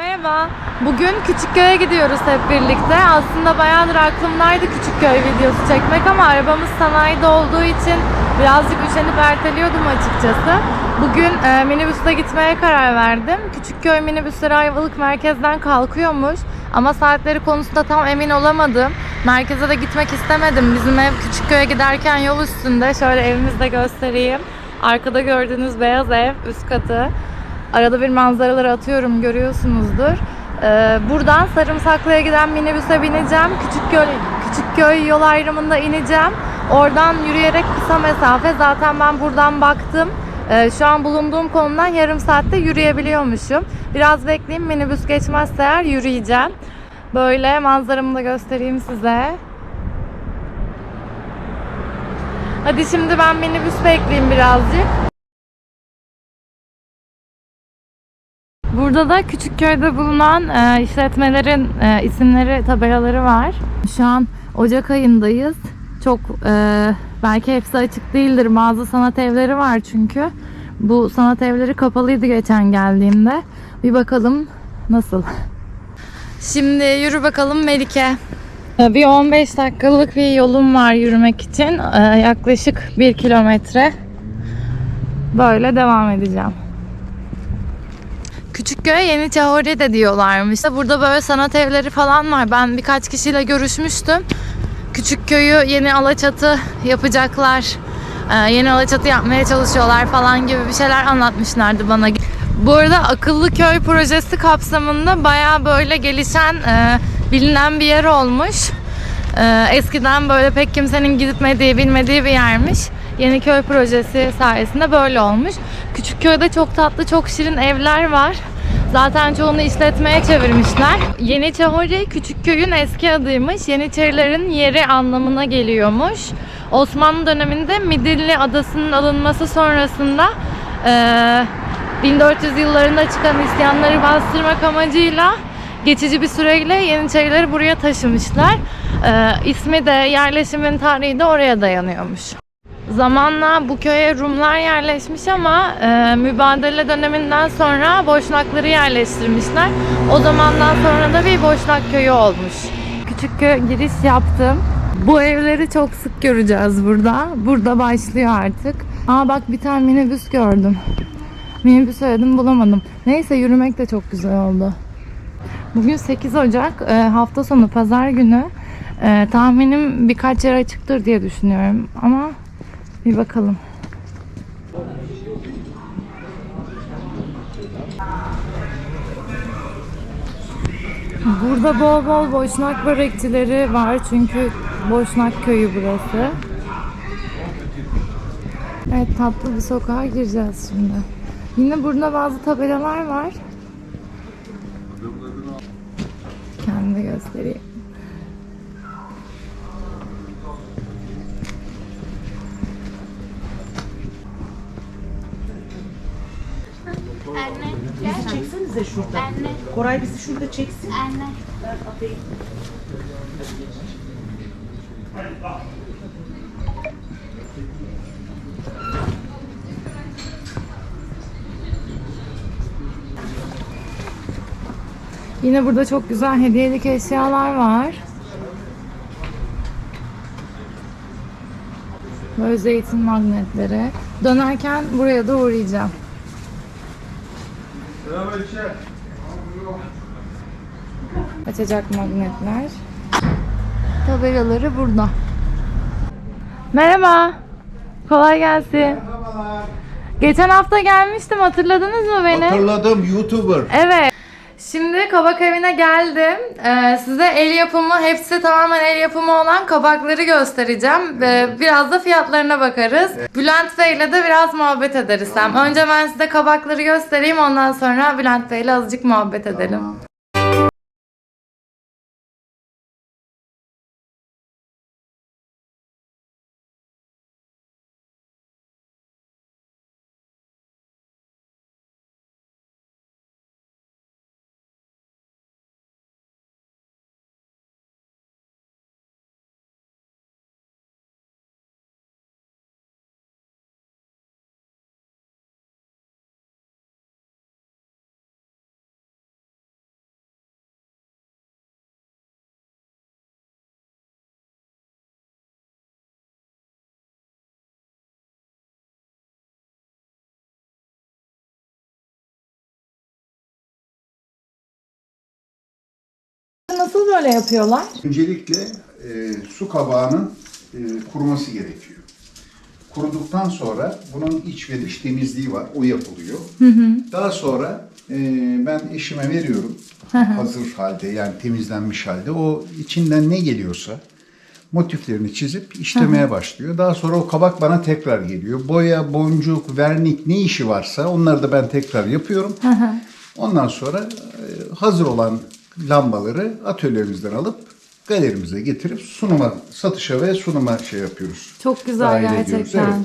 Merhaba. Bugün Küçükköy'e gidiyoruz hep birlikte. Aslında bayağıdır aklımdaydı Küçükköy videosu çekmek ama arabamız sanayide olduğu için birazcık üşenip erteliyordum açıkçası. Bugün e, minibüste gitmeye karar verdim. Küçükköy minibüsleri Ayvalık merkezden kalkıyormuş. Ama saatleri konusunda tam emin olamadım. Merkeze de gitmek istemedim. Bizim ev Küçükköy'e giderken yol üstünde. Şöyle evimizi de göstereyim. Arkada gördüğünüz beyaz ev, üst katı. Arada bir manzaraları atıyorum görüyorsunuzdur. Ee, buradan Sarımsaklı'ya giden minibüse bineceğim. Küçükköy, Küçükköy yol ayrımında ineceğim. Oradan yürüyerek kısa mesafe. Zaten ben buradan baktım. Ee, şu an bulunduğum konumdan yarım saatte yürüyebiliyormuşum. Biraz bekleyeyim minibüs geçmezse eğer yürüyeceğim. Böyle manzaramı da göstereyim size. Hadi şimdi ben minibüs bekleyeyim birazcık. Burada da Küçükköy'de bulunan e, işletmelerin e, isimleri, tabelaları var. Şu an Ocak ayındayız. Çok e, belki hepsi açık değildir. Bazı sanat evleri var çünkü. Bu sanat evleri kapalıydı geçen geldiğimde. Bir bakalım nasıl. Şimdi yürü bakalım Melike. E, Bir 15 dakikalık bir yolum var yürümek için. E, Yaklaşık 1 kilometre. Böyle devam edeceğim. Küçükköy'e Yeni Çahori de diyorlarmış. Burada böyle sanat evleri falan var. Ben birkaç kişiyle görüşmüştüm. Küçükköy'ü yeni Alaçatı yapacaklar. Ee, yeni Alaçatı yapmaya çalışıyorlar falan gibi bir şeyler anlatmışlardı bana. Bu arada Akıllı Köy projesi kapsamında baya böyle gelişen, e, bilinen bir yer olmuş. Ee, eskiden böyle pek kimsenin gitmediği, bilmediği bir yermiş. Yeniköy projesi sayesinde böyle olmuş. Küçükköy'de çok tatlı, çok şirin evler var. Zaten çoğunu işletmeye çevirmişler. Yeniçehori Küçükköy'ün eski adıymış. Yeniçerilerin yeri anlamına geliyormuş. Osmanlı döneminde Midilli Adası'nın alınması sonrasında eee 1400 yıllarında çıkan isyanları bastırmak amacıyla geçici bir süreyle Yeniçerileri buraya taşımışlar. Ee, ismi de yerleşimin tarihi de oraya dayanıyormuş. Zamanla bu köye Rumlar yerleşmiş ama e, mübadele döneminden sonra Boşnakları yerleştirmişler. O zamandan sonra da bir Boşnak köyü olmuş. Küçük köy giriş yaptım. Bu evleri çok sık göreceğiz burada. Burada başlıyor artık. Aa bak bir tane minibüs gördüm. Minibüs aradım bulamadım. Neyse yürümek de çok güzel oldu. Bugün 8 Ocak e, hafta sonu pazar günü. E, tahminim birkaç yer açıktır diye düşünüyorum ama bir bakalım. Burada bol bol boşnak börekçileri var çünkü Boşnak köyü burası. Evet tatlı bir sokağa gireceğiz şimdi. Yine burada bazı tabelalar var. Kendime göstereyim. Anne, Bizi çeksenize şurada. anne, Koray bizi şurada çeksin. anne. Yine burada çok güzel hediyelik eşyalar var. Böyle zeytin magnetleri. Dönerken buraya da uğrayacağım. Açacak magnetler. Tabelaları burada. Merhaba. Kolay gelsin. Geçen hafta gelmiştim hatırladınız mı beni? Hatırladım YouTuber. Evet. Şimdi kabak evine geldim. Ee, size el yapımı, hepsi tamamen el yapımı olan kabakları göstereceğim. Ee, biraz da fiyatlarına bakarız. Bülent Bey ile de biraz muhabbet ederiz hem. Önce ben size kabakları göstereyim ondan sonra Bülent Bey ile azıcık muhabbet edelim. Nasıl böyle yapıyorlar? Öncelikle e, su kabağının e, kuruması gerekiyor. Kuruduktan sonra bunun iç ve dış temizliği var. O yapılıyor. Daha sonra e, ben eşime veriyorum. hazır halde yani temizlenmiş halde. O içinden ne geliyorsa motiflerini çizip işlemeye başlıyor. Daha sonra o kabak bana tekrar geliyor. Boya, boncuk, vernik ne işi varsa onları da ben tekrar yapıyorum. Ondan sonra e, hazır olan lambaları atölyemizden alıp galerimize getirip sunuma, satışa ve sunuma şey yapıyoruz. Çok güzel Dahil ediyoruz, gerçekten. evet.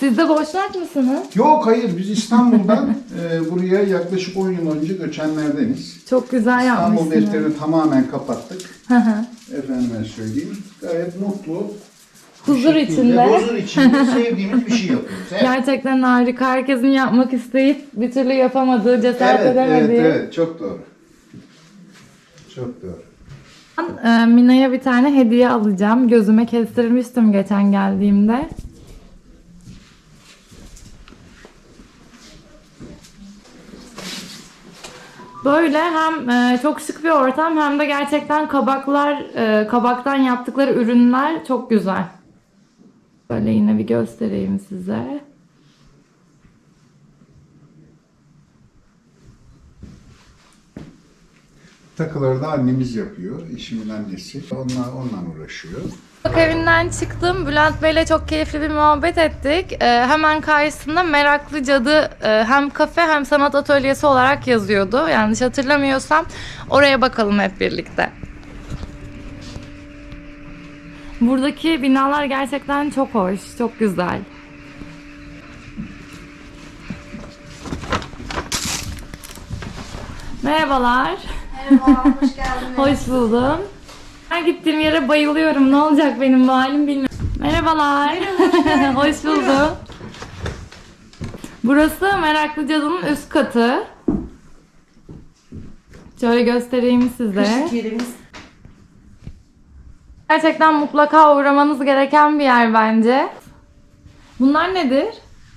Siz de boşnak mısınız? Yok hayır biz İstanbul'dan e, buraya yaklaşık 10 yıl önce göçenlerdeniz. Çok güzel İstanbul yapmışsınız. defterini tamamen kapattık. Efendime söyleyeyim. Gayet mutlu. Huzur şekilde, içinde. Huzur içinde sevdiğimiz bir şey yapıyoruz. Evet. Gerçekten harika. Herkesin yapmak isteyip bir türlü yapamadığı, cesaret Evet, evet, edemediği. evet, çok doğru. Çok doğru. Ben e, Mina'ya bir tane hediye alacağım. Gözüme kestirmiştim geçen geldiğimde. Böyle hem e, çok şık bir ortam hem de gerçekten kabaklar, e, kabaktan yaptıkları ürünler çok güzel. Böyle yine bir göstereyim size. Takıları da annemiz yapıyor. Eşimin annesi. Onlar, onunla uğraşıyor. Bak evinden çıktım. Bülent Bey'le çok keyifli bir muhabbet ettik. Ee, hemen karşısında Meraklı Cadı e, hem kafe hem sanat atölyesi olarak yazıyordu. Yanlış hatırlamıyorsam. Oraya bakalım hep birlikte. Buradaki binalar gerçekten çok hoş, çok güzel. Merhabalar. Merhaba, hoş geldiniz. Hoş buldum. Her gittiğim yere bayılıyorum. Ne olacak benim bu halim bilmiyorum. Merhabalar. hoş buldum. Burası Meraklı Cadı'nın üst katı. Şöyle göstereyim size. Kışlık yerimiz. Gerçekten mutlaka uğramanız gereken bir yer bence. Bunlar nedir?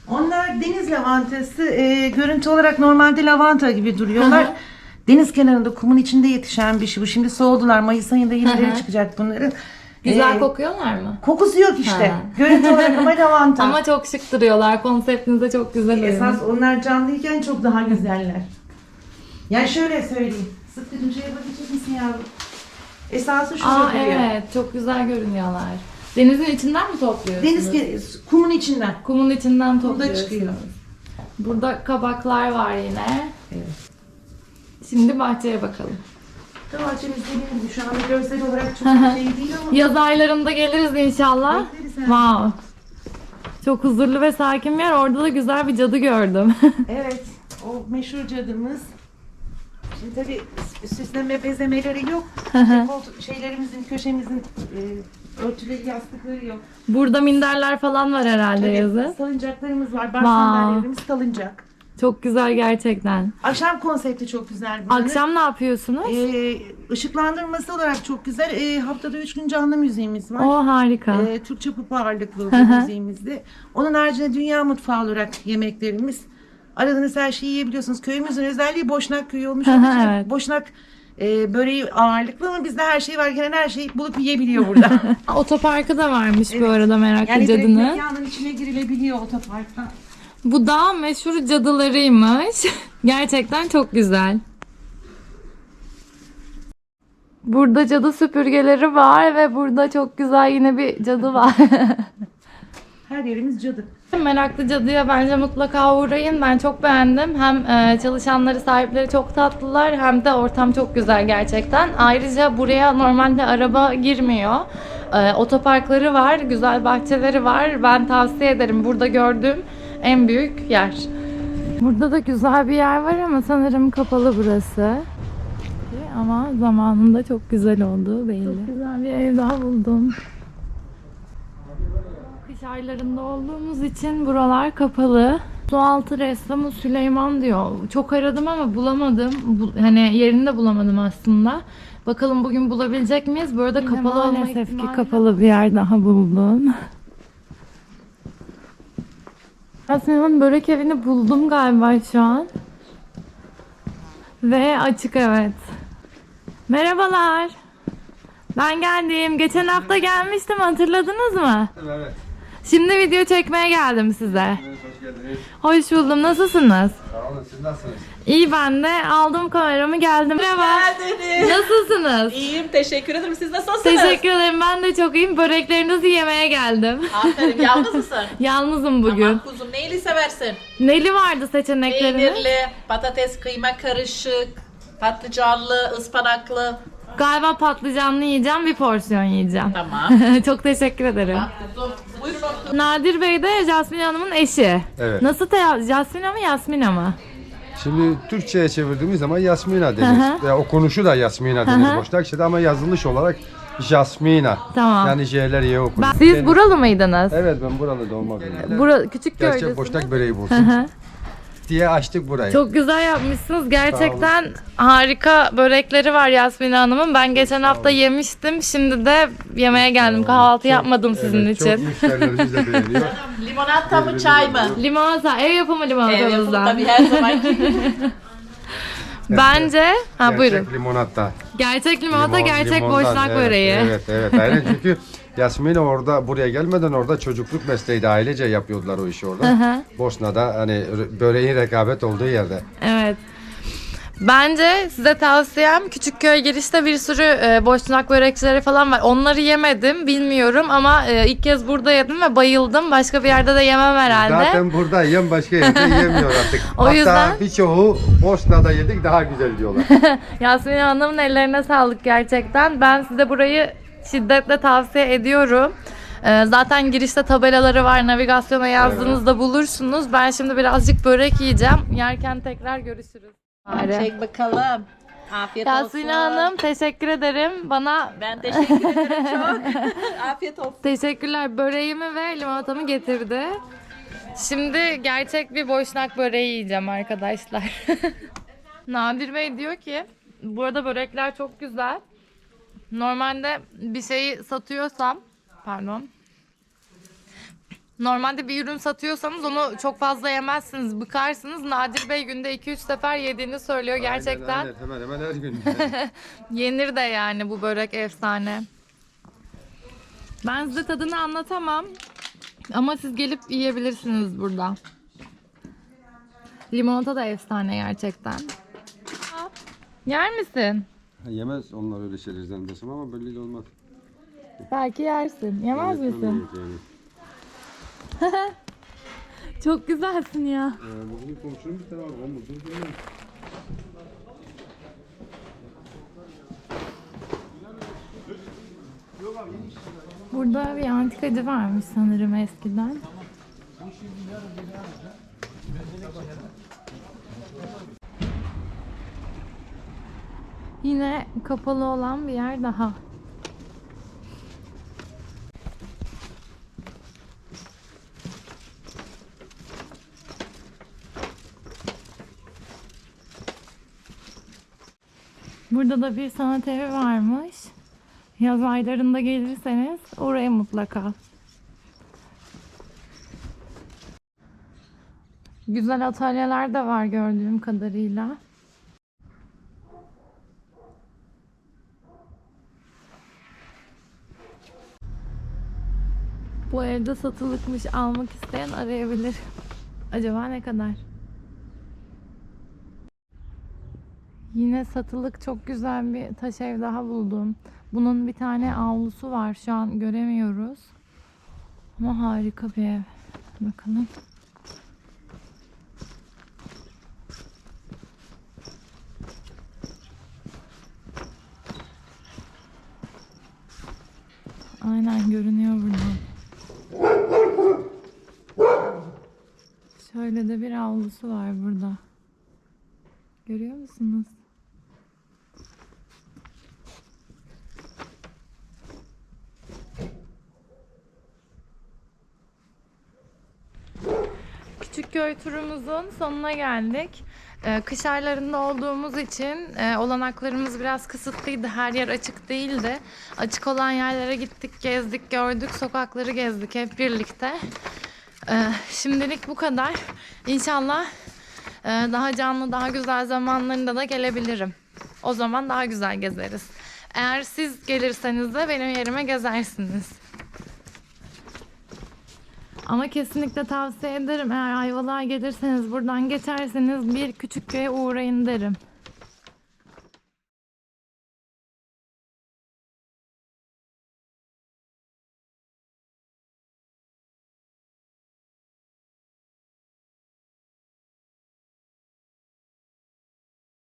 Onlar deniz lavantası. e, görüntü olarak normalde lavanta gibi duruyorlar. Deniz kenarında kumun içinde yetişen bir şey bu. Şimdi soğudular. Mayıs ayında yenileri çıkacak bunların. Güzel E, kokuyorlar mı? Kokusu yok işte. Ha. Görüntü olarak ama lavanta. Ama çok şık duruyorlar. Konseptinize çok güzel uymuş. Esas onlar canlıyken çok daha güzeller. Yani şöyle söyleyeyim. Sıtkı'cım şeye bakacak mısın yavrum? Esası şurada Aa duruyor. evet, çok güzel görünüyorlar. Denizin içinden mi topluyorsunuz? Deniz ke- kumun içinden. Kumun içinden Burada topluyorsunuz. çıkıyor. Burada kabaklar var yine. Evet. Şimdi bahçeye bakalım. Bahçemiz dediğim gibi şu anda görsel olarak çok şey değil ama. Yaz aylarında geliriz inşallah. Bekleriz her Wow. Çok huzurlu ve sakin bir yer. Orada da güzel bir cadı gördüm. Evet, o meşhur cadımız. Şimdi tabii süsleme bezemeleri yok. İşte koltuk şeylerimizin, köşemizin e, örtüleri, yastıkları yok. Burada minderler falan var herhalde yazı. salıncaklarımız var, bar Vay. sandalyelerimiz salıncak. Çok güzel gerçekten. Akşam konsepti çok güzel. buranın. Akşam ne yapıyorsunuz? e, ışıklandırması olarak çok güzel. E, haftada üç gün canlı müziğimiz var. O harika. E, Türkçe pop ağırlıklı bu müziğimizde. Onun haricinde dünya mutfağı olarak yemeklerimiz. Aradığınız her şeyi yiyebiliyorsunuz. Köyümüzün özelliği Boşnak köyü olmuş. Olduğu için evet. Boşnak e, böreği ağırlıklı ama bizde her şey var. Gelen her şeyi bulup yiyebiliyor burada. Otoparkı da varmış bu Evet. arada meraklı yani direkt mekanın içine girilebiliyor otoparkta. Bu da meşhur cadılarıymış. Gerçekten çok güzel. Burada cadı süpürgeleri var ve burada çok güzel yine bir cadı var. Her yerimiz cadı. Meraklı Cadı'ya bence mutlaka uğrayın. Ben çok beğendim. Hem e, çalışanları, sahipleri çok tatlılar hem de ortam çok güzel gerçekten. Ayrıca buraya normalde araba girmiyor. E, otoparkları var, güzel bahçeleri var. Ben tavsiye ederim. Burada gördüğüm en büyük yer. Burada da güzel bir yer var ama sanırım kapalı burası. Ama zamanında çok güzel oldu belli. Çok güzel bir ev daha buldum. Kış aylarında olduğumuz için buralar kapalı. Sualtı ressamı Süleyman diyor. Çok aradım ama bulamadım. Bu, hani yerini de bulamadım aslında. Bakalım bugün bulabilecek miyiz? Bu arada kapalı olma maalesef ki ihtimali kapalı bir yer daha buldum. Yasemin'in börek evini buldum galiba şu an. Ve açık evet. Merhabalar. Ben geldim. Geçen hafta gelmiştim hatırladınız mı? Evet. Şimdi video çekmeye geldim size. Hoş geldiniz. Hoş buldum. Nasılsınız? Sağ olun. Siz nasılsınız? İyi ben de. Aldım kameramı geldim. Merhaba. geldiniz. Nasılsınız? İyiyim teşekkür ederim. Siz nasılsınız? Teşekkür ederim. Ben de çok iyiyim. Böreklerinizi yemeye geldim. Aferin. Yalnız mısın? Yalnızım bugün. Aman kuzum neyli seversin? Neli vardı seçenekleriniz? Peynirli, patates, kıyma karışık, patlıcanlı, ıspanaklı. Galiba patlıcanlı yiyeceğim. Bir porsiyon yiyeceğim. Tamam. çok teşekkür ederim. Kuzum buyurun oturun. Nadir Bey de Jasmine Hanım'ın eşi. Evet. Nasıl te- Jasmine mi Yasmina mı? Şimdi Türkçe'ye çevirdiğimiz zaman Yasmina Hı denir. hı. Veya okunuşu da Yasmina Hı denir hı. Boşnakça'da ama yazılış olarak Jasmina. Tamam. Yani J'ler Y okunur. Ben- Siz buralı mıydınız? Evet ben buralı doğma büyüdüm. Bura küçük Gerçek boşnak böreği Hı bulsun hı. Diye açtık burayı. Çok güzel yapmışsınız. Gerçekten harika börekleri var Yasmin Hanım'ın. Ben geçen hafta yemiştim. Şimdi de yemeğe geldim. Kahvaltı yapmadım sizin Evet, Çok için. müşterilerimiz de beğeniyor. Limonata mı çay mı? Limonata, ev yapımı Ev yapımı limonatamızdan. tabii her zamanki. Bence, ha buyurun. Gerçek limonata. Gerçek limonata, Limon- gerçek limondan, boşnak evet, böreği. Evet evet aynen çünkü Yasmin orada buraya gelmeden orada çocukluk mesleğiydi ailece yapıyordular o işi orada. Hı hı. Bosna'da hani re- böreğin rekabet olduğu yerde. Evet. Bence size tavsiyem Küçükköy girişte bir sürü e, boşnak börekçileri falan var. Onları yemedim bilmiyorum ama e, ilk kez burada yedim ve bayıldım. Başka bir yerde de yemem herhalde. Zaten burada yiyen başka yerde yemiyor artık. O Hatta yüzden- birçoğu Bosna'da yedik daha güzel diyorlar. Yasmin Hanım'ın ellerine sağlık gerçekten. Ben size burayı şiddetle tavsiye ediyorum. Ee, zaten girişte tabelaları var. Navigasyona yazdığınızda bulursunuz. Ben şimdi birazcık börek yiyeceğim. Yerken tekrar görüşürüz. Bari. Çek bakalım. Afiyet Yasmin olsun. Hanım teşekkür ederim. Bana Ben teşekkür ederim çok. Afiyet olsun. teşekkürler. Böreğimi ve limonatamı getirdi. Şimdi gerçek bir boşnak böreği yiyeceğim arkadaşlar. Nadir Bey diyor ki burada börekler çok güzel. Normalde bir şeyi satıyorsam pardon. Normalde bir ürün satıyorsanız onu çok fazla yemezsiniz, bıkarsınız. Nadir Bey günde 2-3 sefer yediğini söylüyor gerçekten. Aynen, hemen hemen her gün. Yenir de yani bu börek efsane. Ben size tadını anlatamam. Ama siz gelip yiyebilirsiniz burada. Limonata da efsane gerçekten. Yer misin? Yemez onlar öyle şeyler zannedersem ama belli de olmaz. Belki yersin. Yemez misin? Yani. Çok güzelsin ya. Ee, bugün komşunun bir tane var. O mudur bilmiyorum. Burada bir antikacı varmış sanırım eskiden. Yine kapalı olan bir yer daha. Burada da bir sanat evi varmış. Yaz aylarında gelirseniz oraya mutlaka. Güzel atölyeler de var gördüğüm kadarıyla. Bu evde satılıkmış almak isteyen arayabilir. Acaba ne kadar? Yine satılık çok güzel bir taş ev daha buldum. Bunun bir tane avlusu var. Şu an göremiyoruz. Ama harika bir ev. Bakalım. Aynen görünüyor buradan. Şöyle de bir avlusu var burada. Görüyor musunuz? Küçükköy turumuzun sonuna geldik. Ee, kış aylarında olduğumuz için e, olanaklarımız biraz kısıtlıydı. Her yer açık değildi. Açık olan yerlere gittik, gezdik, gördük, sokakları gezdik hep birlikte. Ee, şimdilik bu kadar. İnşallah e, daha canlı, daha güzel zamanlarında da gelebilirim. O zaman daha güzel gezeriz. Eğer siz gelirseniz de benim yerime gezersiniz. Ama kesinlikle tavsiye ederim. Eğer Ayvalık'a gelirseniz buradan geçerseniz bir küçük köye uğrayın derim.